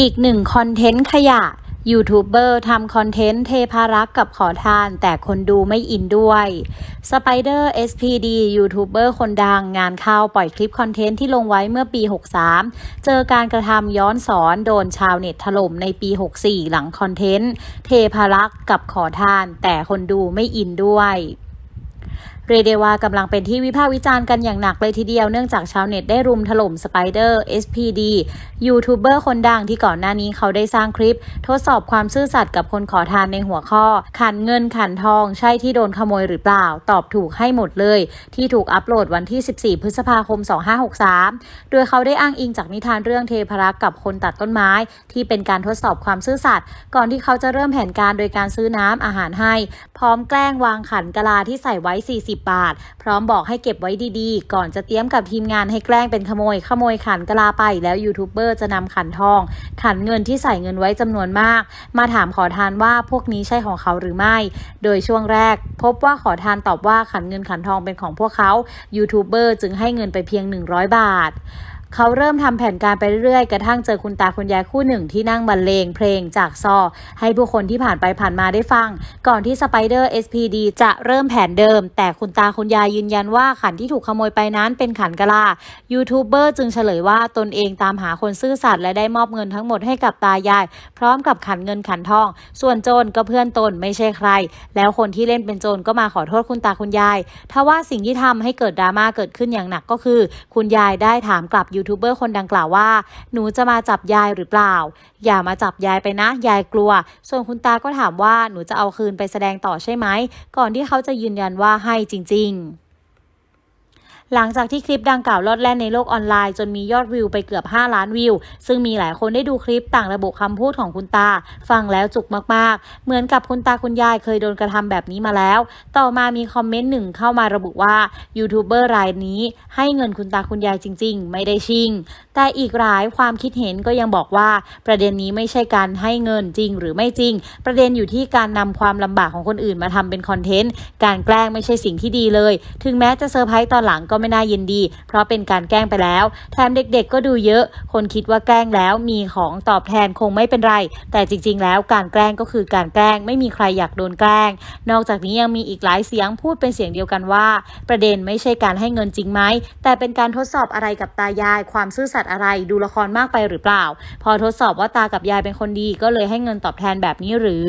อีกหนึ่งคอนเทนต์ขยะยูทูบเบอร์ทำคอนเทนต์เทพารักษ์กับขอทาน แต่คนดูไม่อินด้วยสไปเดอร์ SPD ยูทูบเบอร์คนดังงานเข้าปล่อยคลิปคอนเทนต์ที่ลงไว้เมื่อปี 63 เจอการกระทำย้อนสอนโดนชาวเน็ตถล่มในปี 64 หลังคอนเทนต์เทพารักษ์กับขอทาน แต่คนดูไม่อินด้วย เรยกได้ว่ากำลังเป็นที่วิพากษ์วิจารณ์กันอย่างหนักเลยทีเดียวเนื่องจากชาวเน็ตได้รุมถล่มสไปเดอร์ SPD ยูทูบเบอร์คนดังที่ก่อนหน้านี้เขาได้สร้างคลิป ทดสอบความซื่อสัตย์กับคนขอทานในหัวข้อ ขันเงินขันทองใช่ที่โดนขโมยหรือเปล่า ตอบถูกให้หมดเลย ที่ถูกอัปโหลดวันที่ 14 พฤษภาคม 2563 โดยเขาได้อ้างอิงจากนิทานเรื่องเทพรักษ์กับคนตัดต้นไม้ ที่เป็นการทดสอบความซื่อสัตย์ก่อนที่เขาจะเริ่มแผนการโดยการซื้อน้ำอาหารให้ พร้อมแกล้งวางขันกะลาที่ใส่ไว้ 40บาท พร้อมบอกให้เก็บไว้ดีๆ ก่อนจะเตรียมกับทีมงานให้แกล้งเป็นขโมย ขโมยขันกะลาไป แล้วยูทูบเบอร์จะนำขันทอง ขันเงินที่ใส่เงินไว้จำนวนมาก มาถามขอทานว่าพวกนี้ใช่ของเขาหรือไม่ โดยช่วงแรก พบว่าขอทานตอบว่าขันเงินขันทองเป็นของพวกเขายูทูบเบอร์จึงให้เงินไปเพียง 100 บาท เขาเริ่มทำแผนการไปเรื่อยๆ กระทั่งเจอคุณตาคุณยายคู่หนึ่งที่นั่งบรรเลงเพลงจากซอ ให้ผู้คนที่ผ่านไปผ่านมาได้ฟัง ก่อนที่สไปเดอร์ SPD จะเริ่มแผนเดิม แต่คุณตาคุณยายยืนยันว่าขันที่ถูกขโมยไปนั้นเป็นขันกะลายูทูบเบอร์จึงเฉลยว่าตนเองตามหาคนซื่อสัตย์และได้มอบเงินทั้งหมดให้กับตายาย พร้อมกับขันเงินขันทอง ส่วนโจรก็เพื่อนตนไม่ใช่ใคร แล้วคนที่เล่นเป็นโจรก็มาขอโทษคุณตาคุณยายทว่าสิ่งที่ทำให้เกิดดราม่าเกิดขึ้นอย่างหนักก็คือ คุณยายได้ถามกลับยููทูบเบอร์คนดังกล่าวว่า หนูจะมาจับยายหรือเปล่า อย่ามาจับยายไปนะ ยายกลัว ส่วนคุณตาก็ถามว่าหนูจะเอาคืนไปแสดงต่อใช่ไหม ก่อนที่เขาจะยืนยันว่าให้จริง ๆ หลังจากที่คลิปดังกล่าวลอดแล่นในโลกออนไลน์ จนมียอดวิวไปเกือบ 5 ล้านวิว ซึ่งมีหลายคนได้ดูคลิปต่างระบุคำพูดของคุณตา ฟังแล้วจุกมากๆ เหมือนกับคุณตาคุณยายเคยโดนกระทำแบบนี้มาแล้ว ต่อมามีคอมเมนต์หนึ่งเข้ามาระบุว่ายูทูบเบอร์รายนี้ ให้เงินคุณตาคุณยายจริง ๆ ไม่ได้ชิง แต่อีกรายความคิดเห็นก็ยังบอกว่า ประเด็นนี้ไม่ใช่การให้เงินจริงหรือไม่จริง ประเด็นอยู่ที่การนำความลำบากของคนอื่นมาทำเป็นคอนเทนต์การแกล้งไม่ใช่สิ่งที่ดีเลย ถึงแม้จะเซอร์ไพรส์ตอนหลังก็ไม่น่ายินดี เพราะเป็นการแกล้งไปแล้ว แถมเด็กๆก็ดูเยอะ คนคิดว่าแกล้งแล้วมีของตอบแทนคงไม่เป็นไร แต่จริงๆ แล้วการแกล้งก็คือการแกล้งไม่มีใครอยากโดนแกล้ง นอกจากนี้ยังมีอีกหลายเสียงพูดเป็นเสียงเดียวกันว่า ประเด็นไม่ใช่การให้เงินจริงไหมแต่เป็นการทดสอบอะไรกับตายาย ความซื่อสัตย์อะไรดูละครมากไปหรือเปล่า พอทดสอบว่าตากับยายเป็นคนดีก็เลยให้เงินตอบแทนแบบนี้หรือ